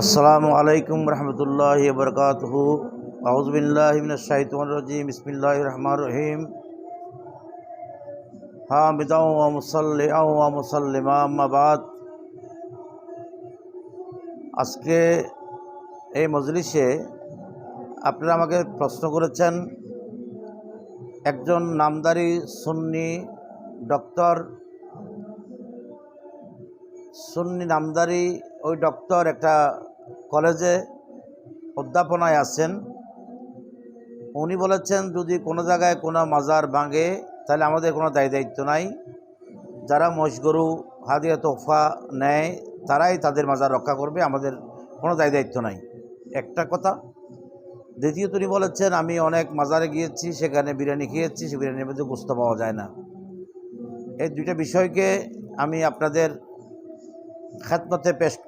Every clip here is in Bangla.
আসসালামু আলাইকুম রহমতুল্লাহ বরকাত আউজবিল্লাহিমিনশাহিতরজিম বিসমিল্লাহ রহমান রহিম। মুসল্লিআ মুসল্লিমাবাদ আজকে এই মজলিসে আপনারা আমাকে প্রশ্ন করেছেন, একজন নামদারি সুন্নি ডক্টর, সুন্নি নামদারি ওই ডক্টর একটা কলেজে অধ্যাপনায় আছেন। উনি বলেছেন, যদি কোনো জায়গায় কোনো মাজার ভাঙে, তাহলে আমাদের কোনো দায় দায়িত্ব নাই। যারা মহিষ, গরু, হাদিয়া তোফা নেয়, তারাই তাদের মাজার রক্ষা করবে, আমাদের কোনো দায় দায়িত্ব নাই। একটা কথা। দ্বিতীয়ত উনি বলেছেন, আমি অনেক মাজারে গিয়েছি, সেখানে বিরিয়ানি খেয়েছি, সে বিরিয়ানির মধ্যে গোস্ত পাওয়া যায় না। এই দুইটা বিষয়কে আমি আপনাদের খ্যাতমতে পেশ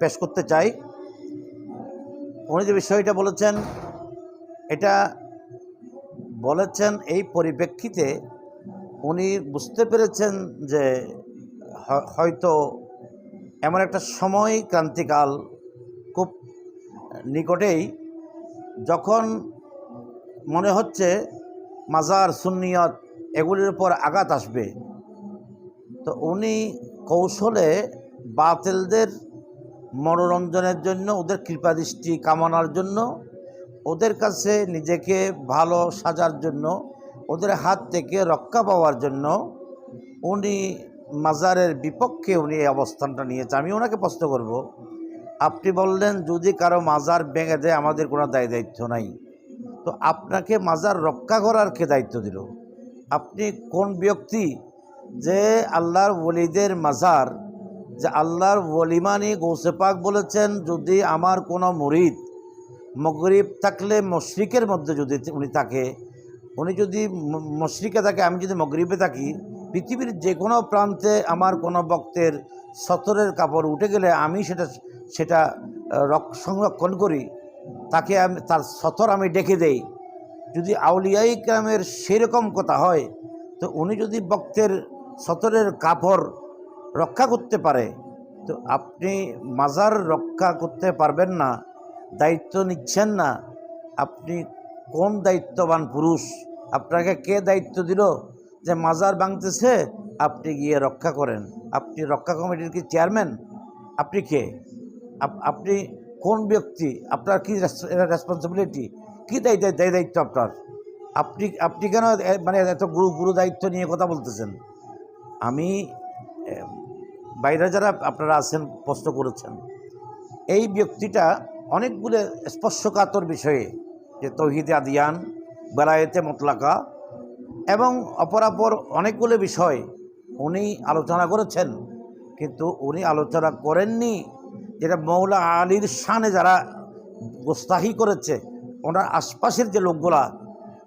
পেশ করতে চাই। উনি যে বিষয়টা বলেছেন, এটা বলেছেন এই পরিপ্রেক্ষিতে উনি বুঝতে পেরেছেন যে হয়তো এমন একটা সময় ক্রান্তিকাল খুব নিকটেই যখন মনে হচ্ছে মাজার, সুন্নিয়ত এগুলির উপর আঘাত আসবে। তো উনি কৌশলে বাতিলদের মনোরঞ্জনের জন্য, ওদের কৃপাদৃষ্টি কামনার জন্য, ওদের কাছে নিজেকে ভালো সাজার জন্য, ওদের হাত থেকে রক্ষা পাওয়ার জন্য উনি মাজারের বিপক্ষে উনি এই অবস্থানটা নিয়েছে। আমি ওনাকে প্রশ্ন করব, আপনি বললেন যদি কারও মাজার ভেঙে দেয়, আমাদের কোনো দায় দায়িত্ব নাই। তো আপনাকে মাজার রক্ষা করার কে দায়িত্ব দিল? আপনি কোন ব্যক্তি যে আল্লাহর ওলিদের মাজার যে আল্লাহর ওলিমানি গৌসে পাক বলেছেন, যদি আমার কোনো মুরিদ মগরিব থাকলে মশরিকের মধ্যে যদি উনি থাকে, উনি যদি মশরিকে থাকে, আমি যদি মগরিবে থাকি, পৃথিবীর যে কোনো প্রান্তে আমার কোনো বক্তের সতরের কাপড় উঠে গেলে আমি সেটা সেটা সংরক্ষণ করি, তাকে আমি, তার সতর আমি ডেকে দেই। যদি আউলিয়াই গ্রামের সেরকম কথা হয়, তো উনি যদি বক্তের সতরের কাপড় রক্ষা করতে পারে। তো আপনি মাজার রক্ষা করতে পারবেন না, দায়িত্ব নিচ্ছেন না। আপনি কোন দায়িত্ববান পুরুষ? আপনাকে কে দায়িত্ব দিল যে মাজার ভাঙতেছে? আপনি গিয়ে রক্ষা করেন। আপনি রক্ষা কমিটির কি চেয়ারম্যান? আপনি কে? আপনি কোন ব্যক্তি? আপনার কি রেসপন্সিবিলিটি কী দায়িত্ব দায় দায়িত্ব আপনার? আপনি আপনি কেন মানে এত গুরু গুরু দায়িত্ব নিয়ে কথা বলতেছেন? আমি বাইরে যারা আপনারা আছেন, প্রশ্ন করেছেন। এই ব্যক্তিটা অনেকগুলো স্পর্শকাতর বিষয়ে, যে তৌহিদে আদিয়ান, বেলায়েতে মতলাকা এবং অপরাপর অনেকগুলো বিষয় উনি আলোচনা করেছেন। কিন্তু উনি আলোচনা করেননি যেটা মৌলা আলীর শানে যারা গোস্তাহি করেছে, ওনার আশপাশের যে লোকগুলা,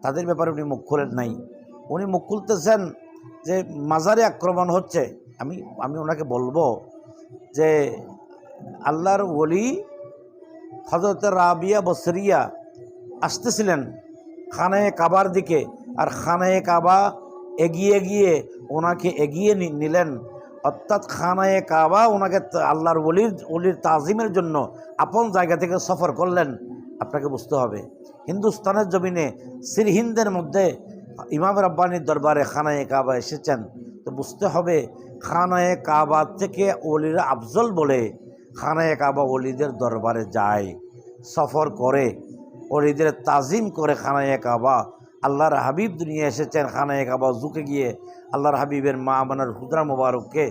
তাদের ব্যাপারে উনি মুখ খোলেন নাই। উনি মুখ খুলতেছেন যে মাজারে আক্রমণ হচ্ছে আমি আমি ওনাকে বলব যে আল্লাহর ওলি হজরত রাবিয়া বসরিয়া আসতেছিলেন খানায় কাবার দিকে আর খানায় কাবা এগিয়ে গিয়ে ওনাকে এগিয়ে নিলেন। অর্থাৎ খানায় কাবা ওনাকে আল্লাহর ওলির ওলির তাজিমের জন্য আপন জায়গা থেকে সফর করলেন। আপনাকে বুঝতে হবে, হিন্দুস্তানের জমিনে সিরহিন্দের মধ্যে ইমাম রব্বানির দরবারে খানায় কাবা এসেছেন। তো বুঝতে হবে খানায় কাবা থেকে ওলিরা আফজল বলে খানায় কাবা অলিদের দরবারে যায়, সফর করে, ওলিদের তাজিম করে খানায় কাবা। আল্লাহর হাবিব দুনিয়া এসেছেন, খানায় কাবা জুকে গিয়ে আল্লাহর হাবিবের মা আমানার হুদরা মোবারককে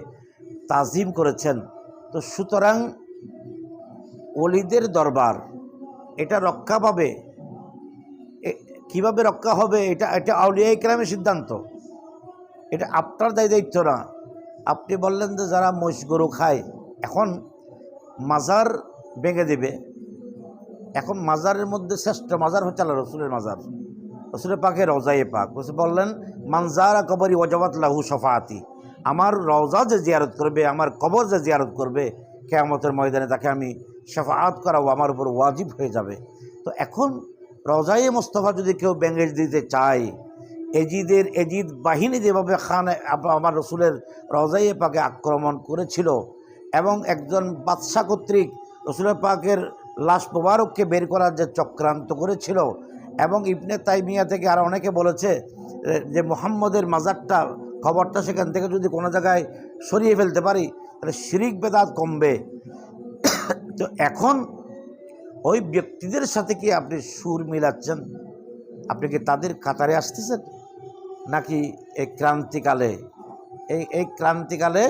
তাজিম করেছেন। তো সুতরাং অলিদের দরবার, এটা রক্ষা পাবে। কীভাবে রক্ষা হবে? এটা এটা আউলিয়া ইকরামের সিদ্ধান্ত। এটা আপনার দায় দায়িত্ব না। আপনি বললেন যে যারা মহিষ গরু খায়, এখন মাজার ভেঙে দেবে। এখন মাজারের মধ্যে শ্রেষ্ঠ মাজার হচ্ছে আল্লাহ রসুলের মাজার। রসুলের পাকে রওজায়ে পাক। রসুল বললেন মানজারা কবরি ওজাবাত লাহু সফাতি আমার রওজা যে জিয়ারত করবে, আমার কবর যে জিয়ারত করবে, কেয়ামতের ময়দানে তাকে আমি সফাত করাও আমার উপর ওয়াজিব হয়ে যাবে। তো এখন রওজায়ে মোস্তফা যদি কেউ ব্যঙ্গে দিতে চায় এজিদের, এজিদ বাহিনী যেভাবে খান আমার রসুলের রজাইয়ে পাকে আক্রমণ করেছিল এবং একজন বাদশা কর্তৃক রসুল পাকের লাশ মোবারককে বের করার যে চক্রান্ত করেছিল এবং ইবনে তাইমিয়া থেকে আর অনেকে বলেছে যে মোহাম্মদের মাজারটা খবরটা সেখান থেকে যদি কোনো জায়গায় সরিয়ে ফেলতে পারি, তাহলে শিরিক বেদাত কমবে। তো এখন ওই ব্যক্তিদের সাথে কি আপনি সুর মিলাচ্ছেন? আপনি কি তাদের কাতারে আসতেছেন? নাকি এই ক্রান্তিকালে? এই এই ক্রান্তিকালে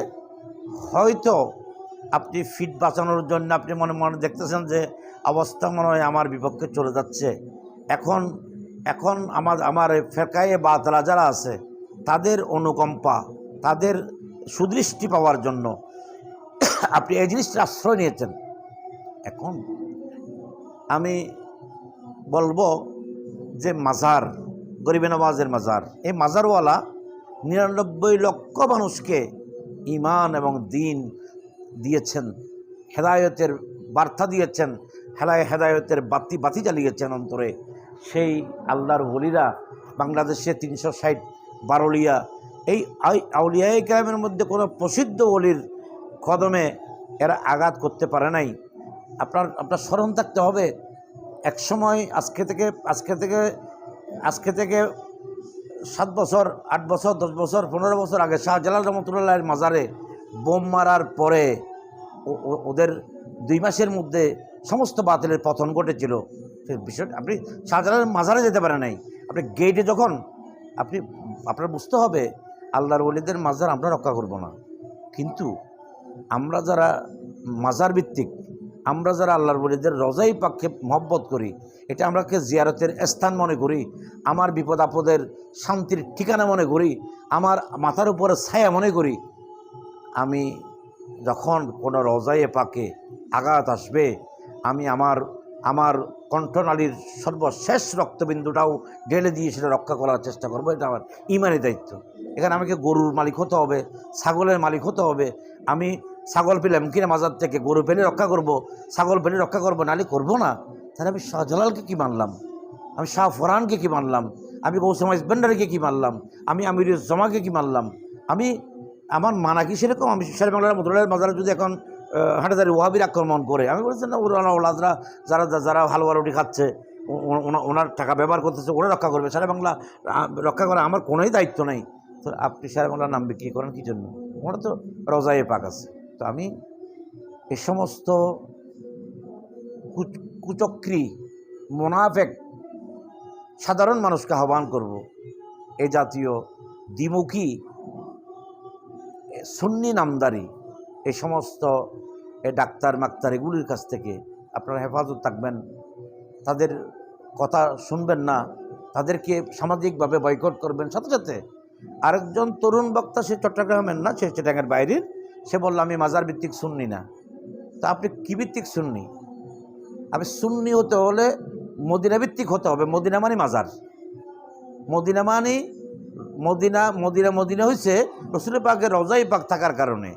হয়তো আপনি ফিট বাঁচানোর জন্য আপনি মনে মনে দেখতেছেন যে অবস্থা মনে হয় আমার বিপক্ষে চলে যাচ্ছে। এখন এখন আমার আমার এই ফেরকায়ে বাতলা যারা আছে, তাদের অনুকম্পা, তাদের সুদৃষ্টি পাওয়ার জন্য আপনি এই জিনিসটা আশ্রয় নিয়েছেন। এখন আমি বলব যে মাজার গরিবে নওয়াজের মাজার। এই মাজারওয়ালা নিরানব্বই লক্ষ মানুষকে ইমান এবং দিন দিয়েছেন, হেদায়তের বার্তা দিয়েছেন হেদায় হেদায়তের বাতি বাতি জ্বালিয়েছেন অন্তরে। সেই আল্লাহর বলিরা বাংলাদেশে তিনশো ষাট বারোলিয়া, এই আউলিয়াই গ্রামের মধ্যে কোনো প্রসিদ্ধ অলির কদমে এরা আঘাত করতে পারে নাই। আপনার আপনার স্মরণ থাকতে হবে এক সময় আজকে থেকে আজকে থেকে আজকে থেকে সাত বছর, আট বছর, দশ বছর, পনেরো বছর আগে শাহজালাল রহমতুল্লাহের মাজারে বোম মারার পরে ওদের দুই মাসের মধ্যে সমস্ত বাতিলের পতন ঘটেছিল। বিষয় আপনি শাহজালালের মাজারে যেতে পারেন নাই। আপনি গেটে যখন, আপনি, আপনার বুঝতে হবে, আল্লাহর ওলিদের মাজার আমরা রক্ষা করব না। কিন্তু আমরা যারা মাজার ভিত্তিক আমরা যারা আল্লাহর বলিদের রজাই পাককে মহব্বত করি, এটা আমরাকে জিয়ারতের স্থান মনে করি, আমার বিপদ আপদের শান্তির ঠিকানা মনে করি, আমার মাথার উপরে ছায়া মনে করি, আমি যখন কোনো রজায়ে পাকে আঘাত আসবে, আমি আমার আমার কণ্ঠনালীর সর্বশেষ রক্তবিন্দুটাও ঢেলে দিয়ে সেটা রক্ষা করার চেষ্টা করব, এটা আমার ইমানের দায়িত্ব। এখানে আমাকে গরুর মালিক হতে হবে, ছাগলের মালিক হতে হবে, আমি ছাগল পেলাম কিনা মাজার থেকে গরু পেলে রক্ষা করব, ছাগল পেলে রক্ষা করব, নালে করব না? তাহলে আমি শাহজালালকে কী মানলাম? আমি শাহ ফরহানকে কী মানলাম? আমি গৌসম ইসবেন্ডারকে কী মানলাম? আমি আমির জমাকে কী মানলাম? আমি, আমার মানা কি সেরকম? আমি শের বাংলার মদুরের মাজারে যদি এখন হাঁটাদারি ওয়াবির আক্রমণ করে, আমি বলছি না ওরা ওলাদরা যারা যারা হালুয়া রুটি খাচ্ছে ওনার টাকা ব্যবহার করতেছে, ওরা রক্ষা করবে। সারা বাংলা রক্ষা করা আমার কোনোই দায়িত্ব নেই। তো আপনি সারা বাংলার নাম বিক্রি করেন কী জন্য? ওরা তো রজায়ে পাক আছে। তো আমি এ সমস্ত কুচ- কুচক্রী, মোনাফেক, সাধারণ মানুষকে আহ্বান করব। এ জাতীয় দ্বিমুখী, এ সুন্নি নামদারি এই সমস্ত এ ডাক্তার মাক্তার এগুলির কাছ থেকে আপনারা হেফাজত থাকবেন। তাদের কথা শুনবেন না, তাদেরকে সামাজিকভাবে বয়কট করবেন। সাথে সাথে আরেকজন তরুণ বক্তা সে চট্টগ্রামের না, সে চিটাঙের বাইরের সে বলল, আমি মাজার ভিত্তিক শুননি না। তা আপনি কী ভিত্তিক শুননি আপনি সুন্নি হতে হলে মদিনা ভিত্তিক হতে হবে। মদিনা মানে মাজার। মদিনা মানে মদিনা মদিনা মদিনা হয়েছে রসুলের পাকের রজাই পাক থাকার কারণে।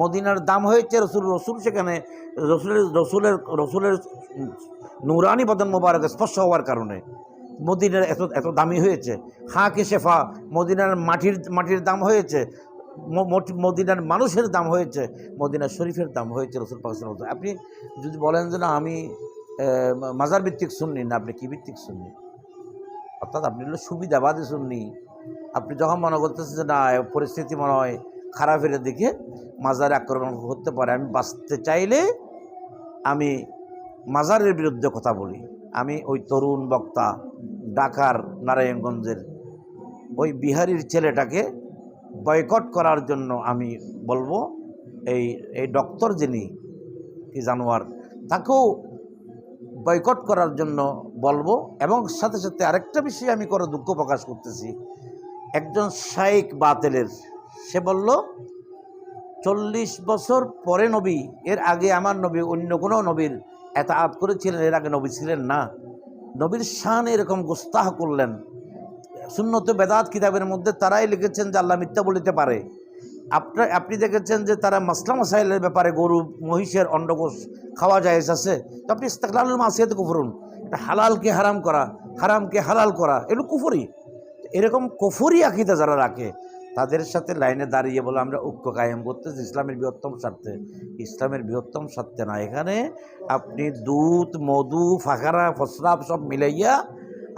মদিনার দাম হয়েছে রসুল রসুল সেখানে রসুলের রসুলের রসুলের নুরানি বদন মোবারক স্পর্শ হওয়ার কারণে মদিনার এত এত দামি হয়েছে। হাঁকে শেফা মদিনার মাটির মাটির দাম হয়েছে। মদিনার মানুষের দাম হয়েছে মদিনা শরীফের দাম হয়েছে রসুল ওয়াসাল্লাম। আপনি যদি বলেন যে না, আমি মাজার ভিত্তিক শুননি না, আপনি কি ভিত্তিক শুননি অর্থাৎ আপনি হলো সুবিধাবাদী শুননি আপনি যখন মনে করতেছেন যে না পরিস্থিতি মনে হয় খারাপের দিকে মাজারে আক্রমণ করতে পারে, আমি বাঁচতে চাইলে আমি মাজারের বিরুদ্ধে কথা বলি। আমি ওই তরুণ বক্তা ঢাকার নারায়ণগঞ্জের ওই বিহারির ছেলেটাকে বয়কট করার জন্য আমি বলব, এই এই ডক্টর যিনি, কি জানোয়ার, তাকেও বয়কট করার জন্য বলব এবং সাথে সাথে আরেকটা বিষয়ে আমি করে দুঃখ প্রকাশ করতেছি। একজন শাইক বাতেলের, সে বলল, চল্লিশ বছর পরে নবী, এর আগে আমার নবী অন্য কোনো নবীর এত আত করেছিলেন, এর আগে নবী ছিলেন না। নবীর শান এরকম গোস্তাহ করলেন। সুন্নত বেদাত কিতাবের মধ্যে তারাই লিখেছেন যে আল্লাহ মিথ্যা বলিতে পারে। আপনার আপনি দেখেছেন যে তারা মাসলা মাসাইলের ব্যাপারে গরু, মহিষের অন্ডকোষ খাওয়া যায় আছে? তো আপনি ইস্তাকলালুল মাসিয়াতে কুফরুন। এটা হালালকে হারাম করা, হারামকে হালাল করা, এগুলো কুফরি। এরকম কুফরি আকিদা যারা রাখে, তাদের সাথে লাইনে দাঁড়িয়ে বলে আমরা ঐক্য কায়েম করতেছি ইসলামের বৃহত্তম স্বার্থে। ইসলামের বৃহত্তম স্বার্থে না, এখানে আপনি দুধ, মধু, ফাঁকারা ফসরাব সব মিলাইয়া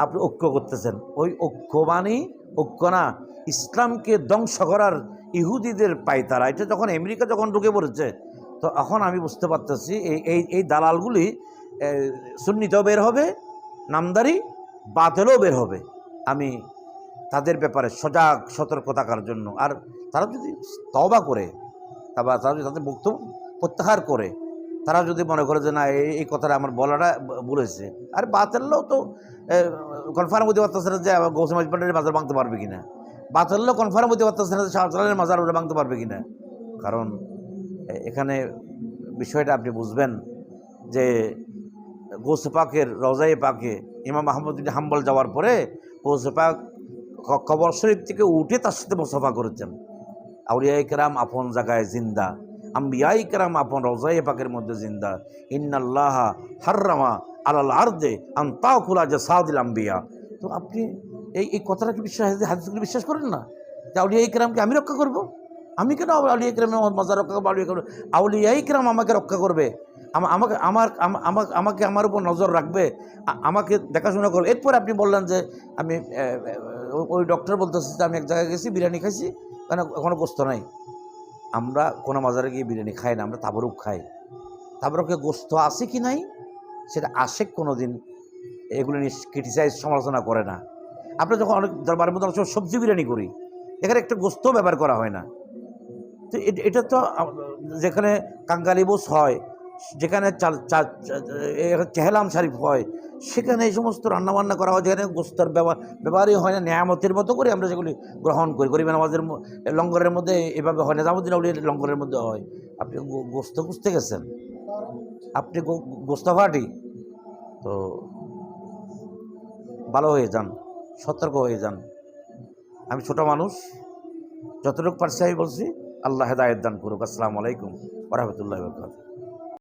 আপনি ঐক্য করতেছেন। ওই ঐক্য মানে ঐক্য না, ইসলামকে ধ্বংস করার ইহুদিদের পাইতারা। এটা যখন আমেরিকা যখন ঢুকে পড়েছে, তো এখন আমি বুঝতে পারতেছি এই এই দালালগুলি সুন্নিতেও বের হবে, নামদারি বাতেলও বের হবে। আমি তাদের ব্যাপারে সজাগ, সতর্ক থাকার জন্য। আর তারা যদি তবা করে তারপর তারা যদি তাদের বক্তব্য প্রত্যাহার করে, তারা যদি মনে করে যে না এই কথাটা আমার বলাটা বলেছে। আর বাতেললেও তো কনফার্ম হতে পারতেছে না যে গৌসম হাজবান্ডের মাজার ভাঙতে পারবে কিনা। বাতেললেও কনফার্ম হতে পারতেছে না যে শাহজালালের মাজার ওটা ভাঙতে পারবে কিনা। কারণ এখানে বিষয়টা আপনি বুঝবেন যে গোসে পাকের রজাই পাকে ইমাম মাহমুদ হাম্বল যাওয়ার পরে গোসে পাক কবর শরীফ থেকে উঠে তার সাথে মোসাফা করেছেন। আউলিয়াই কেরাম আপন জায়গায় জিন্দা। আম্বিয়াই কেরাম আপন রজাই পাকের মধ্যে জিন্দা। ইন্নাল্লাহ হার্রামা আলাল আর্দে আন্তাকুলা যে সাদিল আম্বিয়া। তো আপনি এই এই কথাটা কি বিশ্বাস হাদিসগুলো বিশ্বাস করেন না? যে আউলিয়াই কেরামকে আমি রক্ষা করব? আমি কেন আউলিয়া কেরামে মজা রক্ষা করব, আউলিয়া করব? আউলিয়াই কেরাম আমাকে রক্ষা করবে। আমা- আমাকে, আমার আমাকে আমাকে আমার উপর নজর রাখবে। আমাকে দেখাশোনা করবে। এরপর আপনি বললেন যে, আমি ওই ডক্টর বলতেছে যে, আমি এক জায়গায় গেছি, বিরিয়ানি খাইছি, কেন কোনো গোস্ত নাই? আমরা কোনো মাজারে গিয়ে বিরিয়ানি খাই না, আমরা তাবরুক খাই। তাবরুকে গোস্ত আছে কি নাই? সেটা আসে কোনো দিন এগুলো নিয়ে ক্রিটিসাইজ সমালোচনা করে না। আমরা যখন অনেক দরবারের মধ্যে অনেক সবজি বিরিয়ানি করি, এখানে একটা গোস্ত ব্যবহার করা হয় না। তো এটা তো যেখানে কাঙ্গালি বোস হয় যেখানে চেহেলাম শরীফ হয়, সেখানে এই সমস্ত রান্নাবান্না করা হয়, যেখানে গোস্তর ব্যবহার ব্যবহারই হয় না, নিয়ামতের মতো করে আমরা সেগুলি গ্রহণ করি। গরিবের আমাদের লঙ্গরের মধ্যে এভাবে হয় নিজামুদ্দিন আউলিয়ার লঙ্গরের মধ্যে হয়। আপনি গোস্ত খুঁজতে গেছেন? আপনি গো- গোস্ত পার্টি তো ভালো হয়ে যান, সতর্ক হয়ে যান। আমি ছোট মানুষ, যতটুকু পারছি আমি বলছি, আল্লাহ হেদায়ত দান করুক। আসসালামু আলাইকুম ওরহমতুল্লাহ বরকাত